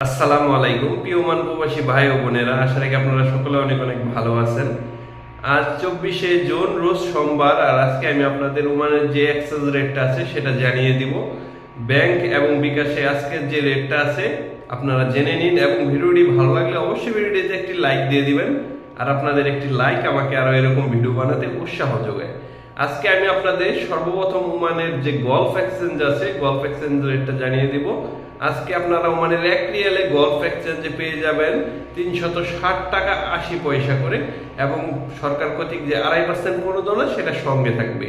আসসালামু আলাইকুম, প্রিয় মান প্রবাসী ভাই ও বোনেরা। আশা রাখি আপনারা সকলে অনেক অনেক ভালো আছেন। আজ চব্বিশে জুন, রোজ সোমবার, আর আজকে আমি আপনাদের ওমানের যে এক্সচেঞ্জ রেটটা আছে সেটা জানিয়ে দিব। ব্যাংক এবং বিকাশে আজকের যে রেটটা আছে, আপনারা জেনে নিন এবং ভিডিওটি ভালো লাগলে অবশ্যই ভিডিওটিতে একটি লাইক দিয়ে দিবেন। আর আপনাদের একটি লাইক আমাকে আরও এরকম ভিডিও বানাতে উৎসাহ যোগায়। আজকে আমি আপনাদের সর্বপ্রথম ওমানের যে গলফ এক্সচেঞ্জ আছে গলফ এক্সচেঞ্জ রেটটা জানিয়ে দিব। আজকে আপনারা ওমানের এক রিয়ালে গলফ এক্সচেঞ্জে পেয়ে যাবেন তিনশত ষাট টাকা আশি পয়সা করে এবং সরকার কর্তৃক যে আড়াই পার্সেন্ট প্রণোদনা, সেটা সঙ্গে থাকবে।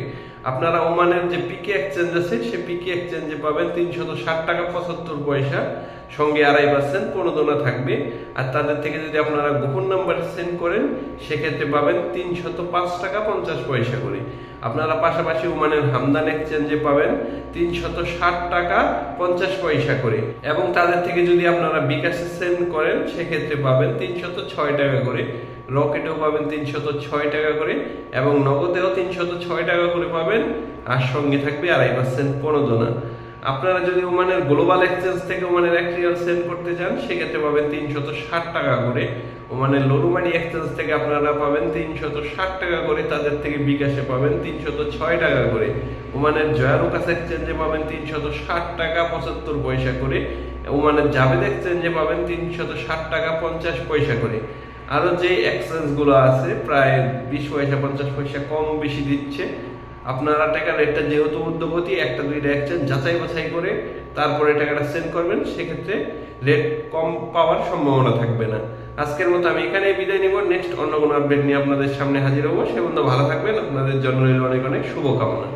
আপনারা ওমানের যে পিকে এক্সচেঞ্জ আছে, সে পিকে এক্সচেঞ্জে পাবেন তিনশত ষাট টাকা পঁচাত্তর পয়সা। সঙ্গে আড়াই পার্সেন্ট প্রণোদনা থাকবে। আর তাদের থেকে যদি আপনারা গোপন নাম্বার সেন্ড করেন, সেক্ষেত্রে পাবেন তিনশত পাঁচ টাকা পঞ্চাশ পয়সা করে। আপনারা পাশাপাশি ওমানের হামদান এক্সচেঞ্জে পাবেন তিনশত ষাট টাকা পঞ্চাশ পয়সা করে। এবং তাদের থেকে যদি আপনারা বিকাশে সেন্ড করেন, সেক্ষেত্রে পাবেন তিনশত ছয় টাকা করে। রকেটেও পাবেন তিনশত ছয় টাকা করে। এবং নগদেও তিনশত ছয় টাকা করে পাবেন। আর সঙ্গে থাকবে আড়াই পার্সেন্ট প্রণোদনা। আপনারা যদি ওমানের গ্লোবাল এক্সচেঞ্জ থেকে ওমানের এক রিয়াল সেন্ড করতে চান সেক্ষেত্রে পাবেন তিনশত ষাট টাকা করে। ওমানের লরুমানি এক্সচেঞ্জ থেকে আপনারা পাবেন তিনশত ষাট টাকা করে, তাদের থেকে বিকাশে পাবেন তিনশত ছয় টাকা করে। ওমানের জয়ালুকাস এক্সচেঞ্জে পাবেন তিনশত ষাট টাকা পঁচাত্তর পয়সা করে। ওমানের জাভেদ এক্সচেঞ্জে পাবেন তিনশত ষাট টাকা পঞ্চাশ পয়সা করে। আরও যে এক্সচেঞ্জগুলো আছে, প্রায় বিশ পয়সা, পঞ্চাশ পয়সা কম বেশি দিচ্ছে। আপনারা টাকার রেটটা যেহেতু উদ্যোগতি একটা দুইটা এক্সচেঞ্জ যাচাই বাছাই করে তারপরে টাকাটা সেন্ড করবেন, সেক্ষেত্রে রেট কম পাওয়ার সম্ভাবনা থাকবে না। আজকের মতো আমি এখানেই বিদায় নিব। নেক্সট অন্য কোনো আপডেট নিয়ে আপনাদের সামনে হাজির হব। সে বন্ধু ভালো থাকবেন। আপনাদের রইল অনেক অনেক শুভকামনা।